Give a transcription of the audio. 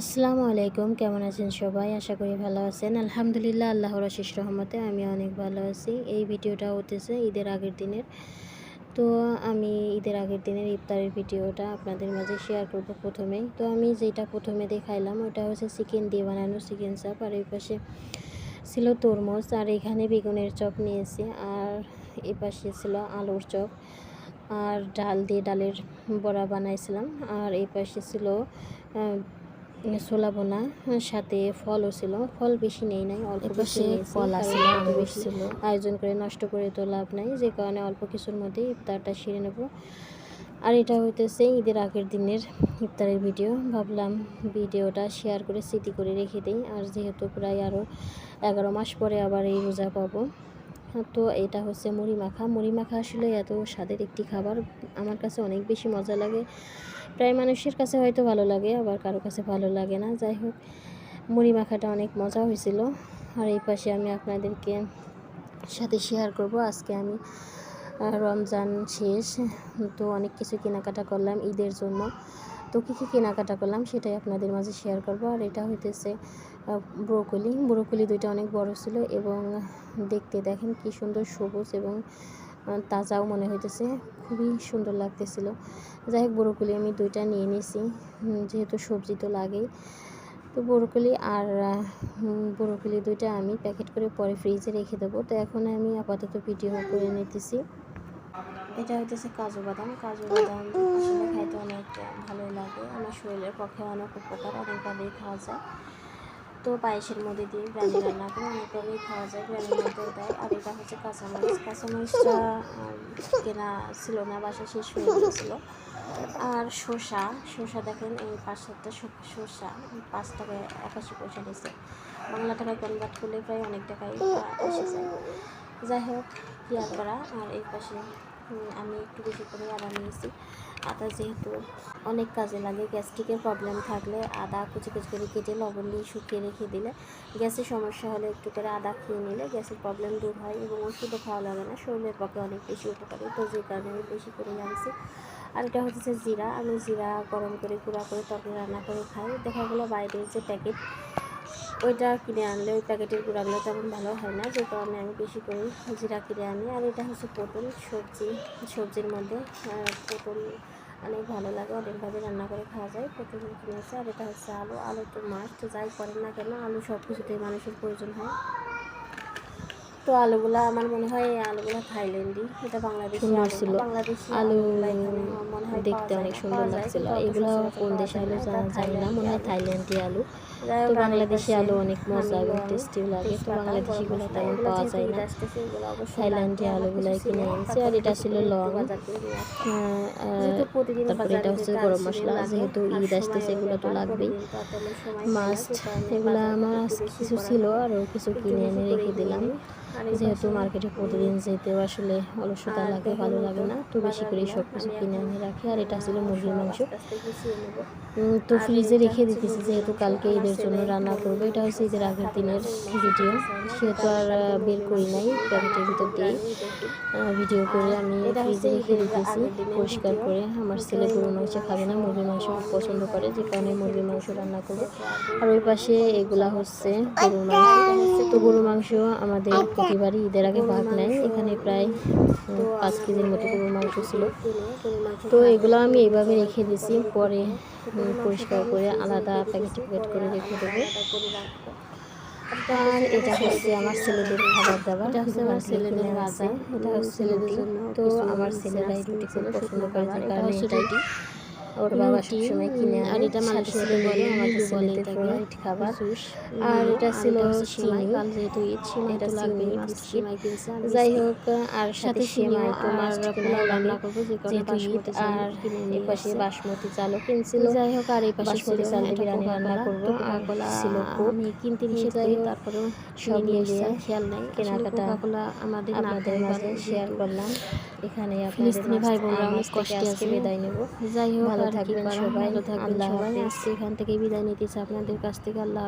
আসসালামু আলাইকুম, কেমন আছেন সবাই? আশা করি ভালো আছেন। আলহামদুলিল্লাহ, আল্লাহর আশিস রহমতে আমি অনেক ভালো আছি। এই ভিডিওটা হতেছে ঈদের আগের দিনের। তো আমি ঈদের আগের দিনের ইফতারের ভিডিওটা আপনাদের মাঝে শেয়ার করব প্রথমেই। তো আমি যেটা প্রথমে দেখাইলাম, ওটা হচ্ছে চিকেন দিয়ে বানানো চিকেন চাপ। আর এই পাশে ছিল তরমুজ, আর এখানে বেগুনের চপ নিয়েছি। আর এই পাশে ছিল আলুর চপ। আর ডাল দিয়ে ডালের বড়া বানাইছিলাম। আর এই পাশে ছিল ছোলা বোনা সাথে ফলও ছিল। ফল বেশি নেই নাই অল্প বেশি ফল আছে অত বেশি ছিল। আয়োজন করে নষ্ট করে তো লাভ নাই। যে কারণে অল্প কিছুর মধ্যে ইফতারটা সেরে নেব। আর এটা হইতেছে ঈদের আগের দিনের ইফতারের ভিডিও। ভাবলাম ভিডিওটা শেয়ার করে স্মৃতি করে রেখে দিই। আর যেহেতু প্রায় আরও এগারো মাস পরে আবার এই রোজা পাবো। তো এটা হচ্ছে মুড়ি মাখা মুড়ি মাখা আসলে এত স্বাদের একটি খাবার। আমার কাছে অনেক বেশি মজা লাগে। প্রায় মানুষের কাছে হয়তো ভালো লাগে, আবার কারও কাছে ভালো লাগে না। যাই হোক মুড়ি মাখাটা অনেক মজা হয়েছিল। আর এই পাশে আমি আপনাদেরকে সাথে শেয়ার করব। আজকে আমি রমজান শেষ, তো অনেক কিছু কেনাকাটা করলাম ঈদের জন্য। তো কী কী কেনাকাটা করলাম সেটাই আপনাদের মাঝে শেয়ার করব। আর এটা হইতেছে ব্রোকলি। ব্রোকলি দুইটা অনেক বড় ছিল এবং দেখতে দেখেন কি সুন্দর সবুজ এবং তাজাও মনে হইতেছে। খুবই সুন্দর লাগতেছিল। যাই হোক, ব্রোকলি আমি দুইটা নিয়ে নিয়েছি যেহেতু সবজি তো লাগেই। তো ব্রোকলি আর ব্রোকলি দুইটা আমি প্যাকেট করে পরে ফ্রিজে রেখে দেবো। তো এখন আমি আপাতত ভিডিও করে নিতেছি। এটা হইতেছে কাজু বাদাম। কাজু বাদাম আসলে খাইতে অনেক ভালোই লাগে। আমার শরীরের পক্ষে অনেক উপকার অনেকভাবেই খাওয়া যায়। তো পায়েসের মধ্যে দিয়ে গ্রামে রান্না করে অনেকভাবেই খাওয়া যায় গ্রামের মধ্যেও দেয়। আর এটা হচ্ছে কাঁচামরিচ। কাঁচামরিচটা কেনা ছিল না বাসা শেষ হয়ে গিয়েছিল। আর শসা শসা দেখেন, এই পাঁচ সাতটা শসা, পাঁচ টাকায় একাশি পয়সা নিয়েছে। বাংলা টাকায় কনভার্ট করলে প্রায় অনেক টাকাই এসে যায়। যাই হোক আর করা। আর এই পাশে আমি একটু বেশি করে আদা নিয়েছি। আদা যেহেতু অনেক কাজে লাগে, গ্যাস্ট্রিকের প্রবলেম থাকলে আদা কুচি কুচি করে কেটে লবণ দিয়ে শুকিয়ে রেখে দিলে গ্যাসের সমস্যা হলে একটু করে আদা খেয়ে নিলে গ্যাসের প্রবলেম দূর হয় এবং ওষুধও খাওয়া লাগে না। শরীরের পক্ষে অনেক বেশি উপকারী। তো যে কারণে আমি বেশি করে লাগছি আর এটা হচ্ছে জিরা। আমি জিরা গরম করে গুঁড়া করে তরকারি রান্না করে খাই। দেখা গেলো বাইরের যে প্যাকেট ওইটা কিনে আনলে, ওই প্যাকেটের গুঁড়াগুলো তেমন ভালো হয় না, যে কারণে আমি বেশি করে জিরা কিনে আনি। আর এটা হচ্ছে পটল, সবজি, সবজির মধ্যে পটল অনেক ভালো লাগে, অনেকভাবে রান্না করে খাওয়া যায়, পটল কিনেছে। আর এটা হচ্ছে আলু আলু তো মাস্ট যাই করেন না কেন, আলু সব কিছুতেই মানুষের প্রয়োজন হয়। তো আলুগুলা আমার মনে হয় আলুগুলা থাইল্যান্ডি এটা বাংলাদেশি সুন্দর ছিল। আলু আলুগুলা হয় দেখতে অনেক সুন্দর লাগছিল। এগুলো কোন দেশে আলু জানা না মনে হয় থাইল্যান্ডি আলু। তো বাংলাদেশি আলু অনেক মজা এবং টেস্টিও লাগে। তো বাংলাদেশিগুলো তেমন পাওয়া যায় না। থাইল্যান্ডি আলুগুলাই কিনে আনছি আর এটা ছিল লং। প্রতিদিন তারপরে এটা হচ্ছে গরম মশলা যেহেতু ঈদ আসতেছে এগুলো তো লাগবেই। হয় মাস্ট এগুলো আমার কিছু ছিল হয়। আরও কিছু কিনে এনে রেখে দিলাম। যেহেতু মার্কেটে প্রতিদিন যেতেও আসলে অলসতা লাগে ভালো লাগে না। তো বেশি করে সব কিছু কিনে এনে রাখি আর এটা ছিল মুরগির মাংস। তো ফ্রিজে রেখে দিতেছি যেহেতু কালকে ঈদের জন্য রান্না করব এটা হচ্ছে ঈদের আগের দিনের ভিডিও। সেহেতু আর বের করি নাই প্যাকেটের ভিতর আমি দেখি। ভিডিও করে আমি ফ্রিজে রেখে দিতেছি পরিষ্কার করে। আমার ছেলে মুরগির মাংস খাবে না মুরগির মাংস আমি পছন্দ করে যে কারণে মুরগির মাংস রান্না করব। আর আর ওই পাশে এগুলা হচ্ছে গরুর মাংস তো গরুর মাংস আমাদের প্রতিবারই ঈদের আগে ভাগ নেয়। এখানে প্রায় পাঁচ কেজির মতো গরুর মাংস ছিল। কিনে তো এগুলো আমি এইভাবে রেখে দিছি পছন্দ পরে পরিষ্কার করে আলাদা প্যাকেটে প্যাকেট করে রেখে দেবো। আর এটা হচ্ছে আমার ছেলেদের খাবার দাবার। এটা হচ্ছে আমার ছেলেদের ভাজা এটা হচ্ছে ছেলেদের জন্য তো আমার ছেলেরা এই রুটি খুব পছন্দ করে খাবার। যে এটা ওর বাবা সবসময় কিনে আর এটা মানুষের বলে আমাদের বলে। খাবার। আর এটা ছিল চিনি। এটা চিনি, যাই হোক আর সাথে সেমাই তো মাস্ট রান্না করব যেহেতু ঈদ আর এই পাশে বাসমতি চালও কিনছিল। যাই হোক আর এই পাশে বাসমতি চাল বিরিয়ানি রান্না করব আর ছিল আমি কিনতে নিষেধ যাই করি তারপরেও সব নিয়ে মিলিয়ে খেয়াল নাই কেনাকাটা আমাদের আপনাদের মাঝে শেয়ার করলাম। এখানে আপনাদের ভাই বোনরা অনেক কষ্টে আজকে বিদায় নেব। যাই হোক থাকবেন সবাই। ভালো থাকবেন আল্লাহ সবাই। আজকে এখান থেকে বিদায় নিতেছি আপনাদের কাছ থেকে আল্লাহ